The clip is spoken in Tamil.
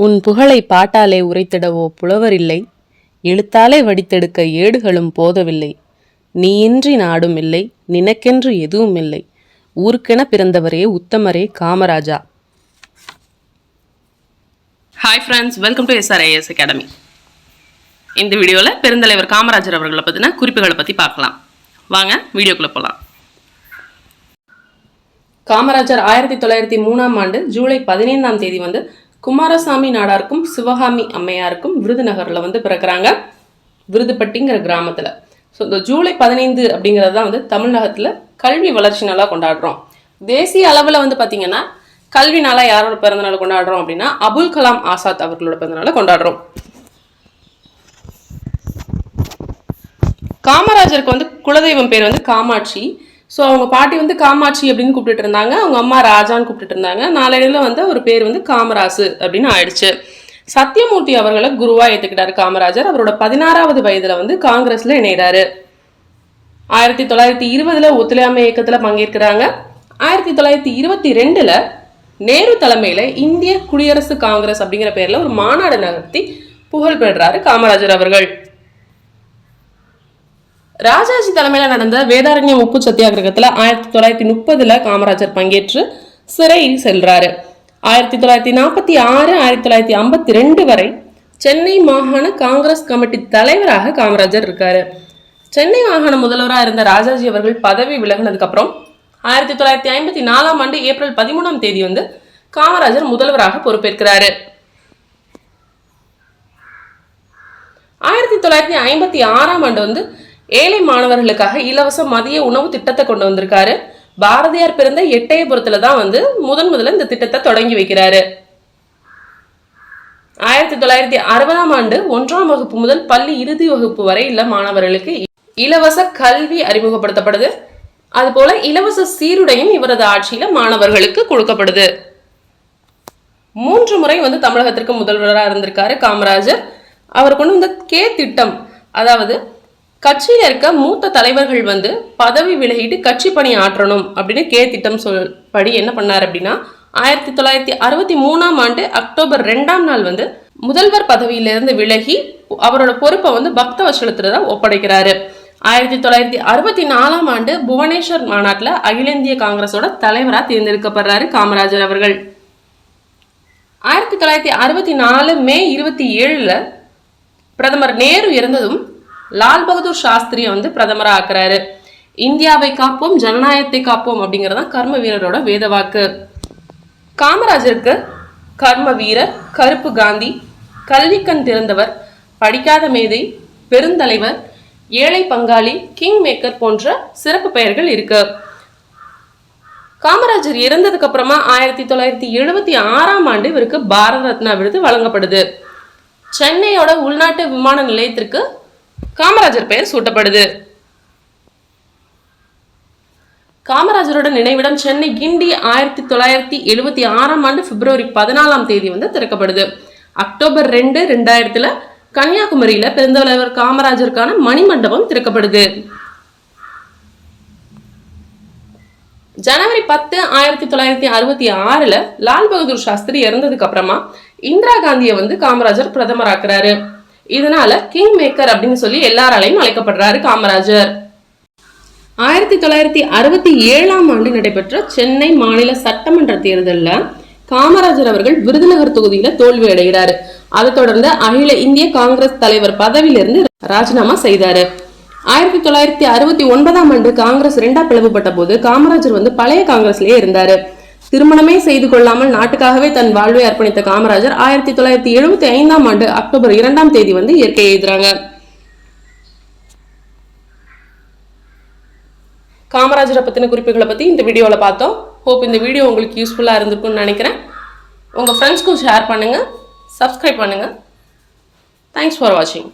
உன் புகழை பாட்டாலே உரைத்திடவோ புலவரில்லை எழுத்தாலே வடித்தெடுக்க ஏடுகளும் போதவில்லை. நீயின்றி நாடும் இல்லை நினக்கென்று எதுவும் இல்லை. ஊருக்கென பிறந்தவரே உத்தமரே Kamaraja. Hi friends welcome to SRIS academy இந்த வீடியோவில் பெருந்தலைவர் காமராஜர் அவர்களை பற்றின குறிப்புகளை பற்றி பார்க்கலாம். வாங்க வீடியோக்குள்ளே போகலாம் காமராஜர் ஆயிரத்தி தொள்ளாயிரத்தி மூணாம் ஆண்டு ஜூலை பதினைந்தாம் தேதி வந்து குமாரசாமி நாடாருக்கும் சிவகாமி அம்மையாருக்கும் விருதுநகரில் வந்து பிறக்கிறாங்க. விருதுப்பட்டிங்கிற கிராமத்தில். ஸோ இந்த ஜூலை பதினைந்து அப்படிங்கிறது தான் வந்து தமிழகத்தில் கல்வி வளர்ச்சி நாளாக கொண்டாடுறோம். தேசிய அளவில் வந்து பார்த்திங்கன்னா கல்வி நாளாக யாரோட பிறந்தநாள் கொண்டாடுறோம் அப்படின்னா அபுல் கலாம் ஆசாத் அவர்களோட பிறந்தநாளை கொண்டாடுறோம். காமராஜருக்கு வந்து குலதெய்வம் பேர் வந்து காமாட்சி. ஸோ அவங்க பாட்டி வந்து காமாட்சி அப்படின்னு கூப்பிட்டு இருந்தாங்க. அவங்க அம்மா ராஜான்னு கூப்பிட்டு இருந்தாங்க. நாளடைவில் வந்து ஒரு பேர் வந்து காமராசு அப்படின்னு ஆயிடுச்சு. சத்தியமூர்த்தி அவர்களை குருவா ஏற்றுக்கிட்டாரு காமராஜர். அவரோட பதினாறாவது வயதில் வந்து காங்கிரஸில் இணைகிறாரு ஆயிரத்தி தொள்ளாயிரத்தி இருபதில் ஒத்துழையாமை இயக்கத்தில் பங்கேற்கிறாங்க. ஆயிரத்தி தொள்ளாயிரத்தி இருபத்தி ரெண்டில் நேரு தலைமையில் இந்திய குடியரசு காங்கிரஸ் அப்படிங்கிற பேரில் ஒரு மாநாடு நடத்தி புகழ் பெறுறாரு காமராஜர் அவர்கள். ராஜாஜி தலைமையில் நடந்த வேதாரண்யம் உப்பு சத்தியாகிரகத்தில் ஆயிரத்தி தொள்ளாயிரத்தி முப்பதுல காமராஜர் பங்கேற்று சிறை செல்றாரு. ஆயிரத்தி தொள்ளாயிரத்தி நாற்பத்தி ஆறு ஆயிரத்தி தொள்ளாயிரத்தி ஐம்பத்தி ரெண்டு வரை சென்னை மாகாண காங்கிரஸ் கமிட்டி தலைவராக காமராஜர் இருக்காரு. சென்னை மாகாண முதல்வராக இருந்த ராஜாஜி அவர்கள் பதவி விலகினதுக்கப்புறம் ஆயிரத்தி தொள்ளாயிரத்தி ஐம்பத்தி நாலாம் ஆண்டு ஏப்ரல் பதிமூணாம் தேதி வந்து காமராஜர் முதல்வராக பொறுப்பேற்கிறாரு. ஆயிரத்தி தொள்ளாயிரத்தி ஐம்பத்தி ஆறாம் ஆண்டு வந்து ஏழை மாணவர்களுக்காக இலவச மதிய உணவு திட்டத்தை கொண்டு வந்திருக்காரு. பாரதியார் பிறந்த எட்டயபுரத்துல தான் வந்து முதன் முதல்ல இந்த திட்டத்தை தொடங்கி வைக்கிறாரு. ஆயிரத்தி தொள்ளாயிரத்தி அறுபதாம் ஆண்டு ஒன்றாம் வகுப்பு முதல் பள்ளி இறுதி வகுப்பு வரை உள்ள மாணவர்களுக்கு இலவச கல்வி அறிமுகப்படுத்தப்படுது. அதுபோல இலவச சீருடையும் இவரது ஆட்சியில மாணவர்களுக்கு கொடுக்கப்படுது. மூன்று முறை வந்து தமிழகத்திற்கு முதல்வராக இருந்திருக்காரு காமராஜர். அவர் கொண்டு வந்த கே திட்டம் அதாவது கட்சியில் இருக்க மூத்த தலைவர்கள் வந்து பதவி விலகிட்டு கட்சி பணி ஆற்றணும் அப்படின்னு கே திட்டம் சொல் படி என்ன பண்ணார் அப்படின்னா ஆயிரத்தி தொள்ளாயிரத்தி அறுபத்தி மூணாம் ஆண்டு அக்டோபர் ரெண்டாம் நாள் வந்து முதல்வர் பதவியிலிருந்து விலகி அவரோட பொறுப்பை வந்து பக்த வசலத்தில் தான் ஒப்படைக்கிறாரு. ஆயிரத்தி தொள்ளாயிரத்தி அறுபத்தி நாலாம் ஆண்டு புவனேஸ்வர் மாநாட்டில் அகில இந்திய காங்கிரஸோட தலைவராக தேர்ந்தெடுக்கப்படுறாரு காமராஜர் அவர்கள். ஆயிரத்தி தொள்ளாயிரத்தி அறுபத்தி நாலு மே இருபத்தி ஏழில் பிரதமர் நேரு இறந்ததும் லால் பகதூர் சாஸ்திரியை வந்து பிரதமராக ஆக்குறாரு. இந்தியாவை காப்போம் ஜனநாயகத்தை காப்போம் அப்படிங்கிறதான் கர்ம வீரரோட வேதவாக்கு காமராஜருக்கு கர்ம வீரர் கருப்பு காந்தி கல்விக்கண் திறந்தவர் படிக்காத மேதை பெருந்தலைவர் ஏழை பங்காளி கிங் மேக்கர் போன்ற சிறப்பு பெயர்கள் இருக்கு. காமராஜர் இறந்ததுக்கு அப்புறமா ஆயிரத்தி தொள்ளாயிரத்தி எழுபத்தி ஆறாம் ஆண்டு இவருக்கு பாரத ரத்னா விருது வழங்கப்படுது. சென்னையோட உள்நாட்டு விமான நிலையத்திற்கு காமராஜர் பெயர் சூட்டப்படுது. காமராஜரோட நினைவிடம் சென்னை கிண்டி ஆயிரத்தி தொள்ளாயிரத்தி எழுபத்தி ஆறாம் ஆண்டு பிப்ரவரி பதினாலாம் தேதி வந்து திறக்கப்படுது. அக்டோபர் ரெண்டு ரெண்டாயிரத்துல கன்னியாகுமரியில பெருந்தலைவர் காமராஜருக்கான மணிமண்டபம் திறக்கப்படுது. ஜனவரி பத்து ஆயிரத்தி தொள்ளாயிரத்தி அறுபத்தி ஆறுல லால் பகதூர் சாஸ்திரி இறந்ததுக்கு அப்புறமா இந்திரா காந்தியை வந்து காமராஜர் பிரதமராக்குறாரு. இதனால கிங் மேக்கர் அப்படின்னு சொல்லி எல்லாராலையும் அழைக்கப்படுறாரு காமராஜர். ஆயிரத்தி தொள்ளாயிரத்தி அறுபத்தி ஏழாம் ஆண்டு நடைபெற்ற சென்னை மாநில சட்டமன்ற தேர்தலில் காமராஜர் அவர்கள் விருதுநகர் தொகுதியில தோல்வி அடைகிறாரு. அதை தொடர்ந்து அகில இந்திய காங்கிரஸ் தலைவர் பதவியிலிருந்து ராஜினாமா செய்தாரு. ஆயிரத்தி தொள்ளாயிரத்தி அறுபத்தி ஒன்பதாம் ஆண்டு காங்கிரஸ் இரண்டா பிளவுபட்ட போது காமராஜர் வந்து பழைய காங்கிரஸ்லயே இருந்தாரு. திருமணமே செய்து கொள்ளாமல் நாட்டுக்காகவே தன் வாழ்வை அர்ப்பணித்த காமராஜர் ஆயிரத்தி தொள்ளாயிரத்தி எழுபத்தி ஐந்தாம் ஆண்டு அக்டோபர் இரண்டாம் தேதி வந்து இயற்கை எழுதுறாங்க காமராஜரை பற்றின குறிப்புகளை பற்றி இந்த வீடியோவில் பார்த்தோம். ஹோப் இந்த வீடியோ உங்களுக்கு யூஸ்ஃபுல்லாக இருந்திருக்கும்னு நினைக்கிறேன். உங்கள் ஃப்ரெண்ட்ஸ்க்கும் ஷேர் பண்ணுங்கள் சப்ஸ்கிரைப் பண்ணுங்கள் தேங்க்ஸ் ஃபார் வாட்சிங்